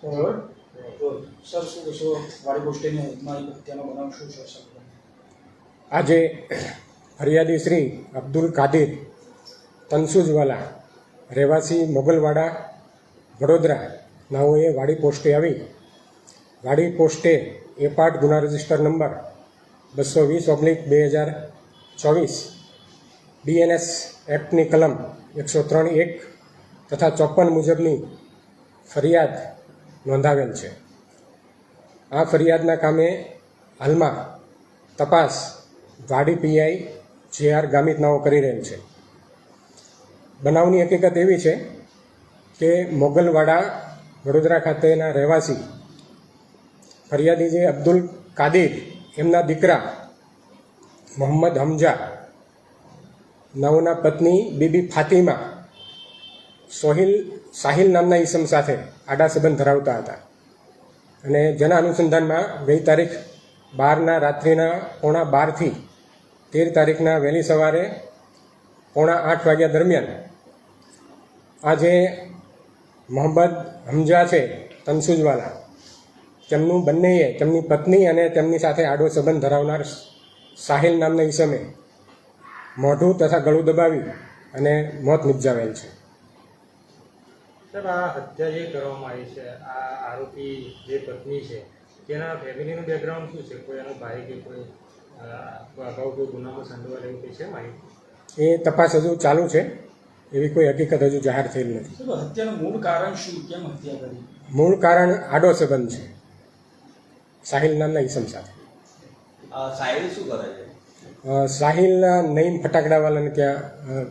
તો સર શું કહેશો વાડી પોસ્ટેની હદમાં હત્યાનો બનાવ શું છે સર આજે ફરિયાદી શ્રી અબ્દુલ કાદિર તનસુજવાલા રહેવાસી મોગલવાડા, વડોદરા નાઓએ વાડી પોસ્ટે આવી. વાડી પોસ્ટે એ પાર્ટ ગુના રજિસ્ટર નંબર બસો વીસ ઓબ્લિક બે હજાર ચોવીસ બીએનએસ એક્ટની કલમ એકસો ત્રણ એક તથા ચોપન મુજબની ફરિયાદ નોંધાવેલ છે. આ ફરિયાદના કામે હાલમાં તપાસ વાડી પીઆઈ જે આર ગામિતનાઓ કરી રહેલ છે. બનાવની હકીકત એવી છે કે મોગલવાડા વડોદરા ખાતેના રહેવાસી ફરિયાદી જે અબ્દુલ કાદિર, એમના દીકરા મોહમ્મદ હમજા, નવના પત્ની બીબી ફાતિમા સોહિલ, સાહિલ નામના ઈસમ સાથે આડા સંબંધ ધરાવતા હતા. અને જેના અનુસંધાનમાં ગઈ તારીખ બારના રાત્રિના પોણા બારથી તેર તારીખના વહેલી સવારે પોણા આઠ વાગ્યા દરમિયાન આ જે મોહમ્મદ હમજા છે, તનસુજવાલા. તેમનું બંનેએ, તેમની પત્ની અને તેમની સાથે આડો સંબંધ ધરાવનાર સાહિલ નામના ઈસમે મોઢું તથા ગળું દબાવી અને મોત નિપજાવેલ છે. સર આ હત્યા જે કરવામાં આવી છે આ આરોપી જે પત્ની છે તેના ફેમિલીનું બેકગ્રાઉન્ડ શું છે? કોઈ એનો ભાઈ કે કોઈ અગાઉ કોઈ ગુનામાં સંડોવાયેલ એવું કંઈ છે માહિતી? એ તપાસ હજુ ચાલુ છે. એવી કોઈ હકીકત હજુ જાહેર થયેલ નથી. હત્યાનું મૂળ કારણ શું? કેમ હત્યા કરી? મૂળ કારણ આડો સંબંધ છે. સાહિલ નામના ઈસમ સાથે. આ સાહિલ શું કરે છે? સાહિલ નઈમ ફટાકડાવાલાને ત્યાં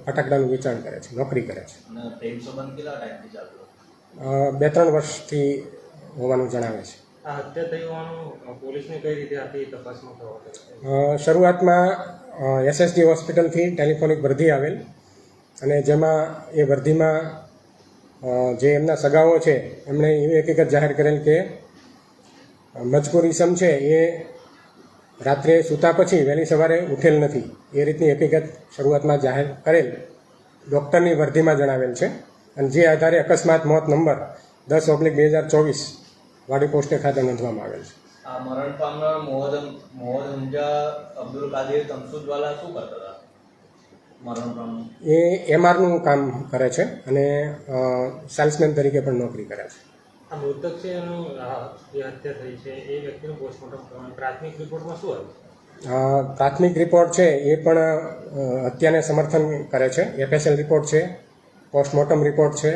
ફટાકડાનું વેચાણ કરે છે નોકરી કરે છે. અને પ્રેમ સંબંધ કેટલા ટાઈમથી ચાલતો? અ, બે ત્રણ વર્ષથી હોવાનું જણાવે છે. આ હત્યા થઈ હોવાનું અ, પોલીસને કઈ રીતે આખી તપાસમાં ખબર પડી અ, શરૂઆતમાં એસએસડી હોસ્પિટલથી ટેલિફોનિક વર્ધી આવેલ અને જેમાં એ વર્ધીમાં જે એમના સગાઓ છે એમણે એવી હકીકત જાહેર કરેલ કે મજકુર ઇસમ છે એ રાત્રે સૂતા પછી વહેલી સવારે ઉઠેલ નથી. એ રીતની હકીકત શરૂઆતમાં જાહેર કરેલ ડૉક્ટરની વર્ધીમાં જણાવેલ છે. અને જે આધારે અકસ્માત મોત નંબર દસ ઓગણીસ બે હજાર ચોવીસ વાડી પોસ્ટે ખાતે નોંધવામાં આવેલ છે. આ મરણ પામનાર મોહદ મોહદ હમજા અબ્દુલ કાદિર તમસુદવાલા શું કરતા હતા? મરણ પામનાર. એ એમઆરનું કામ કરે છે અને સેલ્સમેન તરીકે પણ નોકરી કરે છે. આ મૃતક છે એનું જે હત્યા થઈ છે એ વ્યક્તિનું પોસ્ટમોર્ટમ કરવાનું. પ્રાથમિક રિપોર્ટમાં શું આવ્યું પ્રાથમિક રિપોર્ટ છે એ પણ હત્યાને સમર્થન કરે છે. એફએસએલ રિપોર્ટ છે પોસ્ટમોર્ટમ રિપોર્ટ છે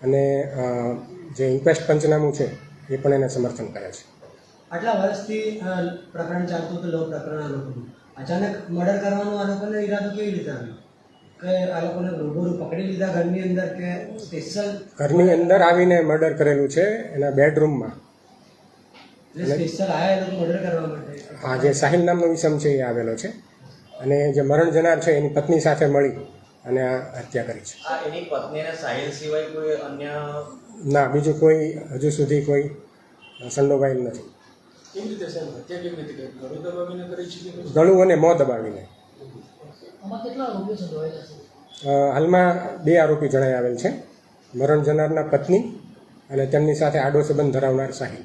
અને જે ઇન્ક્વેસ્ટ પંચનામું છે એ પણ એને સમર્થન કરે છે. આટલા વર્ષથી પ્રકરણ ચાલતું હતું લો પ્રકરણ અચાનક મર્ડર કરવાનો આ લોકોને ઈરાદો કેવી રીતે આવ્યો? કે આ લોકોને રૂબરૂ પકડી લીધા ઘરની અંદર કે સ્પેશિયલ? ઘરની અંદર આવીને મર્ડર કરેલું છે એના બેડરૂમમાં હા સ્પેશિયલ આયા એ લોકો મર્ડર કરવા માટે? આ જે સાહિલ નામનો વિષમ છે એ આવેલો છે. અને જે મરણ જનાર છે એની પત્ની સાથે મળી અને આ હત્યા કરી છે. એની પત્નીને સાહિલ સિવાય કોઈ અન્ય ના બીજું કોઈ હજુ સુધી કોઈ સંડોવાયેલ નથી. કેવી રીતે સાહેબ? હત્યા કેવી રીતે ગળું દબાવીને કરી છે ગળું અને મોં દબાવીને. હાલમાં બે આરોપી જણાઈ આવેલ છે. મરણ જનારના પત્ની અને તેમની સાથે આડો સંબંધ ધરાવનાર સાહિલ.